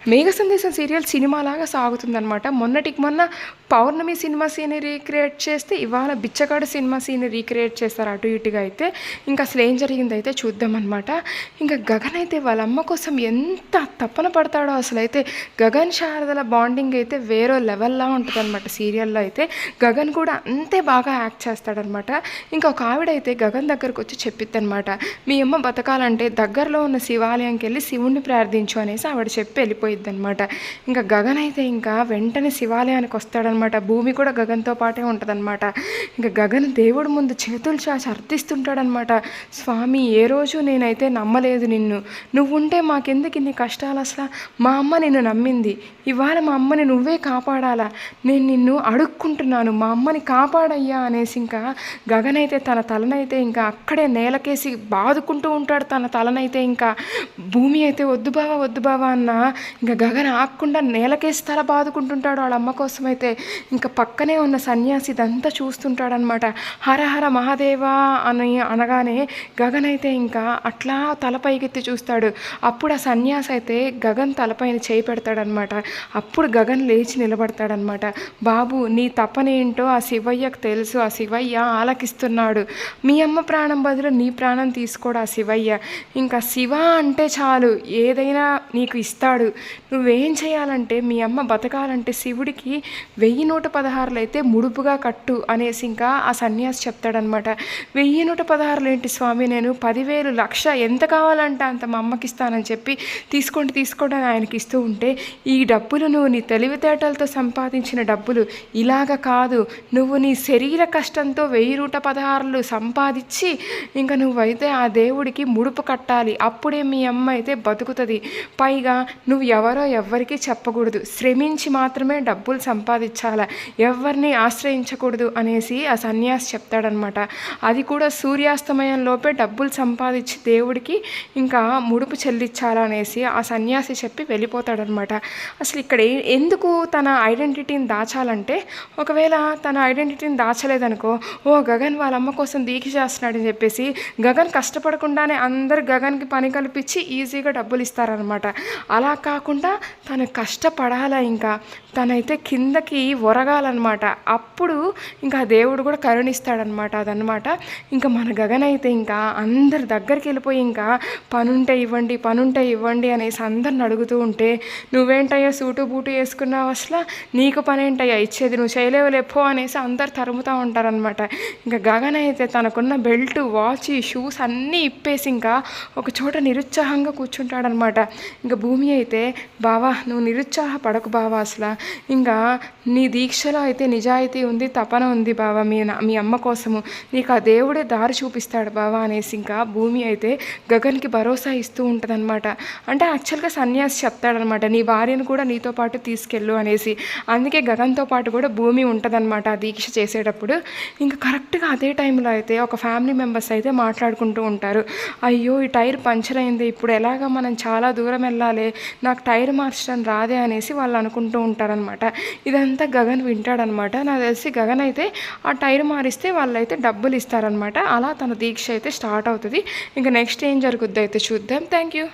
మేఘ సందేశం సీరియల్ సినిమాలాగా సాగుతుందనమాట మొన్నటికి మొన్న పౌర్ణమి సినిమా సీన్ రీక్రియేట్ చేస్తే ఇవాళ బిచ్చగాడు సినిమా సీన్ రీక్రియేట్ చేస్తారు అటు ఇటుగా అయితే. ఇంకా అసలు ఏం జరిగింది అయితే చూద్దామన్నమాట. ఇంకా గగన్ అయితే వాళ్ళ అమ్మ కోసం ఎంత తప్పన పడతాడో అసలు అయితే గగన్ శారదల బాండింగ్ అయితే వేరే లెవెల్లా ఉంటుంది అనమాట సీరియల్లో అయితే. గగన్ కూడా అంతే బాగా యాక్ట్ చేస్తాడనమాట ఇంకా ఒక ఆవిడ అయితే గగన్ దగ్గరకు వచ్చి చెప్పిద్ది అనమాట మీ అమ్మ బతకాలంటే దగ్గరలో ఉన్న శివాలయంకి వెళ్ళి శివుణ్ణి ప్రార్థించు అనేసి ఆవిడ చెప్పి వెళ్ళిపోయింది. అనమాట ఇంకా గగన్ అయితే ఇంకా వెంటనే శివాలయానికి వస్తాడనమాట భూమి కూడా గగన్తో పాటే ఉంటుందన్నమాట. ఇంకా గగన్ దేవుడు ముందు చేతులు చాచి అర్థిస్తుంటాడనమాట స్వామి ఏ రోజు నేనైతే నమ్మలేదు నిన్ను. నువ్వు ఉంటే మాకెందుకు ఇన్ని కష్టాలు అసలు? మా అమ్మ నిన్ను నమ్మింది. ఇవాళ మా అమ్మని నువ్వే కాపాడాలా? నేను నిన్ను అడుక్కుంటున్నాను. మా అమ్మని కాపాడయ్యా అనేసి ఇంకా గగన్ అయితే తన తలనైతే ఇంకా అక్కడే నేలకేసి బాదుకుంటూ ఉంటాడు తన తలనైతే ఇంకా. భూమి అయితే వద్దు బావా వద్దు బావా అన్న ఇంకా గగన్ ఆకుండా నేలకేసి తల బాదుకుంటుంటాడు వాళ్ళ అమ్మ కోసం అయితే ఇంకా పక్కనే ఉన్న సన్యాసి ఇదంతా చూస్తుంటాడనమాట హర హర మహాదేవా అని అనగానే గగన్ అయితే ఇంకా అట్లా తల పైకెత్తి చూస్తాడు. అప్పుడు ఆ సన్యాసి అయితే గగన్ తలపైన చేయి పెడతాడనమాట అప్పుడు గగన్ లేచి నిలబడతాడనమాట బాబు నీ తపనేంటో ఆ శివయ్యకు తెలుసు. ఆ శివయ్య ఆలకిస్తున్నాడు. మీ అమ్మ ప్రాణం బదులు నీ ప్రాణం తీసుకోడు ఆ శివయ్య. ఇంకా శివ అంటే చాలు. ఏదైనా నీకు ఇస్తాడు. నువ్వేం చేయాలంటే మీ అమ్మ బతకాలంటే శివుడికి వెయ్యి నూట పదహారులు అయితే ముడుపుగా కట్టు అనేసి ఇంకా ఆ సన్యాసి చెప్తాడనమాట. వెయ్యి నూట పదహారులు ఏంటి స్వామి? నేను పదివేలు లక్ష ఎంత కావాలంటే అంత మా అమ్మకి ఇస్తానని చెప్పి తీసుకోండి తీసుకోండి అని ఆయనకి ఇస్తూ ఉంటే ఈ డబ్బులు నువ్వు నీ తెలివితేటలతో సంపాదించిన డబ్బులు ఇలాగ కాదు. నువ్వు నీ శరీర కష్టంతో వెయ్యి నూట పదహారులు సంపాదించి ఇంకా నువ్వైతే ఆ దేవుడికి ముడుపు కట్టాలి. అప్పుడే మీ అమ్మ అయితే బతుకుతుంది. పైగా నువ్వు ఎవరో ఎవ్వరికీ చెప్పకూడదు. శ్రమించి మాత్రమే డబ్బులు సంపాదించాలి. ఎవరిని ఆశ్రయించకూడదు అనేసి ఆ సన్యాసి చెప్తాడనమాట. అది కూడా సూర్యాస్తమయం లోపే డబ్బులు సంపాదించి దేవుడికి ఇంకా ముడుపు చెల్లించాలనేసి ఆ సన్యాసి చెప్పి వెళ్ళిపోతాడనమాట. అసలు ఇక్కడ ఎందుకు తన ఐడెంటిటీని దాచాలంటే ఒకవేళ తన ఐడెంటిటీని దాచలేదనుకో ఓ గగన్ వాళ్ళ అమ్మ కోసం దీక్ష చేస్తున్నాడని చెప్పేసి గగన్ కష్టపడకుండానే అందరు గగన్కి పని కల్పించి ఈజీగా డబ్బులు ఇస్తారనమాట. అలా కాకుండా తను కష్టపడాలా ఇంకా? తనైతే కిందకి ఒరగాలన్నమాట. అప్పుడు ఇంకా దేవుడు కూడా కరుణిస్తాడనమాట అదనమాట ఇంకా మన గగన్ అయితే ఇంకా అందరి దగ్గరికి వెళ్ళిపోయి ఇంకా పనుంటే ఇవ్వండి పనుంటే ఇవ్వండి అనేసి అందరిని అడుగుతూ ఉంటే నువ్వేంటయ్యా సూటు బూటు వేసుకున్నావు అసలు? నీకు పని ఏంటయ్యా ఇచ్చేది నువ్వు చేయలేవు లేపో అనేసి అందరు తరుముతూ ఉంటారనమాట ఇంకా గగన్ అయితే తనకున్న బెల్ట్ వాచ్ షూస్ అన్నీ ఇప్పేసి ఇంకా ఒక చోట నిరుత్సాహంగా కూర్చుంటాడనమాట ఇంకా భూమి అయితే బావా నువ్వు నిరుత్సాహ పడకు బావా అసలు. ఇంకా నీ దీక్షలో అయితే నిజాయితీ ఉంది తపన ఉంది బావా మీ నా- మీ అమ్మ కోసము. నీకు ఆ దేవుడే దారి చూపిస్తాడు బావా అనేసి ఇంకా భూమి అయితే గగన్కి భరోసా ఇస్తూ ఉంటుందన్నమాట. అంటే యాక్చువల్గా సన్యాసి చెప్తాడనమాట నీ భార్యను కూడా నీతో పాటు తీసుకెళ్ళు అనేసి. అందుకే గగన్తో పాటు కూడా భూమి ఉంటుందన్నమాట ఆ దీక్ష చేసేటప్పుడు. ఇంకా కరెక్ట్గా అదే టైంలో అయితే ఒక ఫ్యామిలీ మెంబర్స్ అయితే మాట్లాడుకుంటూ ఉంటారు. అయ్యో ఈ టైర్ పంచర్ అయింది ఇప్పుడు ఎలాగ మనం చాలా దూరం వెళ్ళాలి? నాకు టైర్ మార్చడం రాదే అనేసి వాళ్ళు అనుకుంటూ ఉంటారనమాట ఇదంతా గగన్ వింటాడనమాట నాకు తెలిసి గగన్ అయితే ఆ టైర్ మారిస్తే వాళ్ళైతే డబ్బులు ఇస్తారనమాట అలా తన దీక్ష అయితే స్టార్ట్ అవుతుంది. ఇంకా నెక్స్ట్ ఏం జరుగుద్ది అయితే చూద్దాం. Thank you.